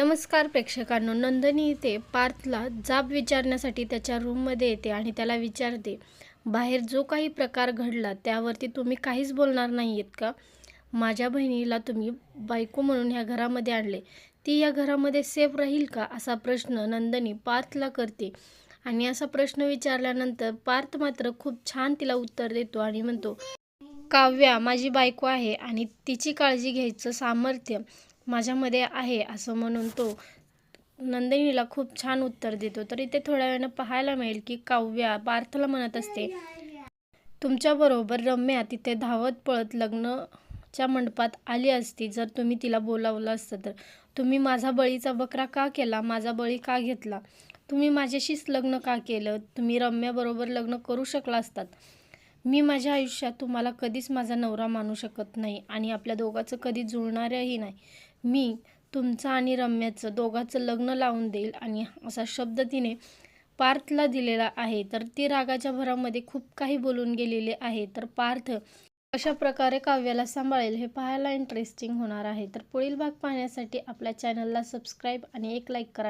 नमस्कार प्रेक्षकांनो नंदनी इथे पार्थला जाब विचारण्यासाठी त्याच्या रूममध्ये येते आणि त्याला विचारते बाहेर जो काही प्रकार घडला त्यावरती तुम्ही काहीच बोलणार नाही आहेत का? माझ्या बहिणीला तुम्ही बायको म्हणून ह्या घरामध्ये आणले. ती या घरामध्ये सेफ राहील का? असा प्रश्न नंदनी पार्थला करते आणि असा प्रश्न विचारल्यानंतर पार्थ मात्र खूप छान तिला उत्तर देतो आणि म्हणतो काव्या माझी बायको आहे आणि तिची काळजी घ्यायचं सामर्थ्य माझ्यामध्ये आहे असं म्हणून तो नंदिनीला खूप छान उत्तर देतो. तर इथे थोड्या वेळानं पाहायला मिळेल की काव्या पार्थला म्हणत असते तुमच्याबरोबर रम्या तिथे धावत पळत लग्नच्या मंडपात आली असती जर तुम्ही तिला बोलावलं असतं तर. तुम्ही माझा बळीचा बकरा का केला? माझा बळी का घेतला? तुम्ही माझ्याशीच लग्न का केलं? तुम्ही रम्याबरोबर लग्न करू शकला असतात. मी माझ्या आयुष्यात तुम्हाला कधीच माझा नवरा मानू शकत नाही आणि आपल्या दोघांचं कधी जुळणारही नाही. मी तुमचं आणि रम्याचं दोघांचं लग्न लावून देईल आणि असा शब्द तिने पार्थला दिलेला आहे. तर ती रागाच्या भरामध्ये खूप काही बोलून गेलेले आहे. तर पार्थ कशा प्रकारे काव्याला सांभाळेल हे पाहायला इंटरेस्टिंग होणार आहे. तर पुढील भाग पाहण्यासाठी आपल्या चॅनलला सबस्क्राईब आणि एक लाईक करा.